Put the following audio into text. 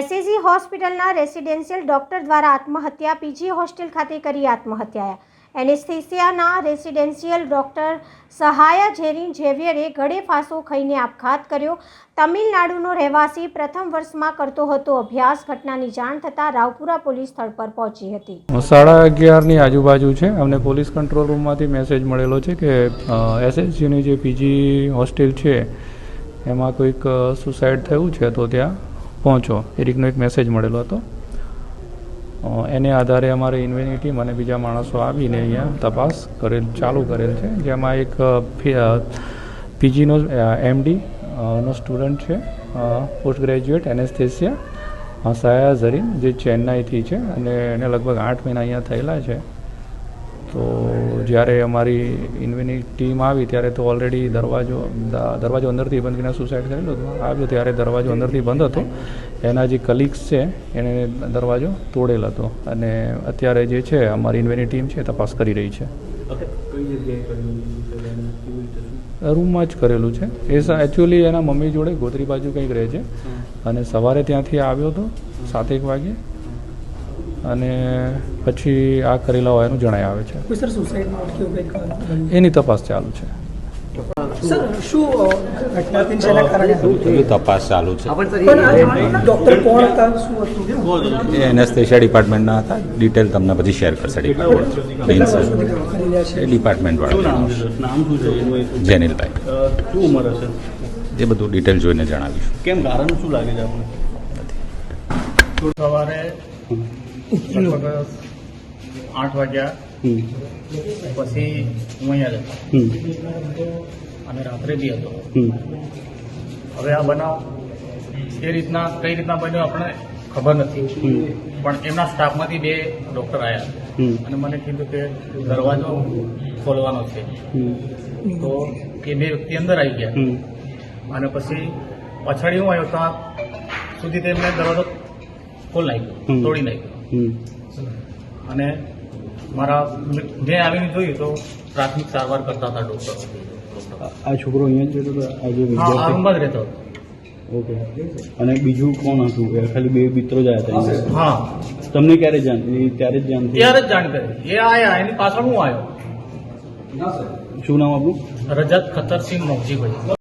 SAG હોસ્પિટલના residential doctor દ્વારા આત્મહત્યા પીજી હોસ્ટેલ ખાતે કરી આત્મહત્યા. એનેસ્થેસિયાના રેસિડેન્શિયલ ડોક્ટર સહાયા ઝેરીન ઝેવિયરે ગળે ફાંસો ખાઈને આપઘાત કર્યો. તમિલનાડુનો રહેવાસી પ્રથમ વર્ષમાં કરતો હતો અભ્યાસ. ઘટનાની જાણ થતાં રાવપુરા પોલીસ સ્થળ પર પહોંચી હતી. સાડા અગિયારની આજુબાજુ છે. અમને પોલીસ કંટ્રોલ રૂમમાંથી મેસેજ મળેલો છે કે એસએસજીની જે પીજી હોસ્ટેલ છે, એમાં કોઈક સુસાઇડ થયું છે તો ત્યાં? પહોંચો. એ રીતનો એક મેસેજ મળેલો હતો. એને આધારે અમારે ઇન્વેની ટીમ અને બીજા માણસો આવીને અહીંયા તપાસ કરેલ, ચાલુ કરેલ છે. જેમાં એક પીજીનો એમડી નો સ્ટુડન્ટ છે. Post graduate anaesthesia Saya Zarin, જે ચેન્નાઈથી છે અને એને લગભગ આઠ મહિના અહીંયા થયેલા છે. તો જ્યારે અમારી ઇન્વેની ટીમ આવી ત્યારે તો ઓલરેડી દરવાજો દરવાજો અંદરથી બંધ કરીને સુસાઇડ કરેલો હતો. આવ્યો ત્યારે દરવાજો અંદરથી બંધ હતો. એના જે કલીગ્સ છે એણે દરવાજો તોડેલ હતો. અને અત્યારે જે છે અમારી ઇન્વેની ટીમ છે તપાસ કરી રહી છે. રૂમમાં જ કરેલું છે. એ એકચ્યુઅલી એના મમ્મી જોડે ગોત્રી બાજુ કંઈક રહે છે. અને સવારે ત્યાંથી આવ્યો હતો સાતેક વાગે અને પછી આ કરેલા હોય એનું જણાય આવે છે? એની તપાસ ચાલુ છે. તપાસ ચાલુ છે. પણ આ ડોક્ટર કોણ હતા? શું હતું? એ એનેસ્થેશિયા ડિપાર્ટમેન્ટના હતા. ડિટેલ તમને બધી શેર કરશે ડિપાર્ટમેન્ટ ડિપાર્ટમેન્ટ વાળા જેનિલભાઈ. શું ઉંમર હશે? એ બધું ડિટેલ જોઈને જણાવીશું. કેમ કારણ શું લાગે છે આપણે સવારે આઠ વાગ્યા પછી હું અહીંયા જ અને રાત્રે બી હતો. હવે આ બનાવ એ રીતના કઈ રીતના બન્યો આપણે ખબર નથી. પણ એમના સ્ટાફમાંથી બે ડોક્ટર આવ્યા અને મને કીધું કે દરવાજો ખોલવાનો છે. તો એ બે વ્યક્તિ અંદર આવી ગયા. અને પછી પછાડી હું આવ્યો ત્યાં સુધી તેમને દરવાજો ખોલ નાખ્યો તોડી નાખ્યો. અને મારા મેં આવીને જોયું તો પ્રાથમિક સારવાર કરતા હતા ડોક્ટર આ છોકરો અહીંયા જ રહેતો હતો? જે રહેતો ઓકે. અને બીજું કોણ હતું? એ ખાલી બે મિત્રો જ આવ્યા હતા હા. તમને ક્યારે જાણ ત્યારે જ જાણ ત્યારે જ જાણ કરી. એ આયા એની પાછળ હું આવ્યો શું નામ આપણું રજત ખતરસિંહ મોગજીભાઈ.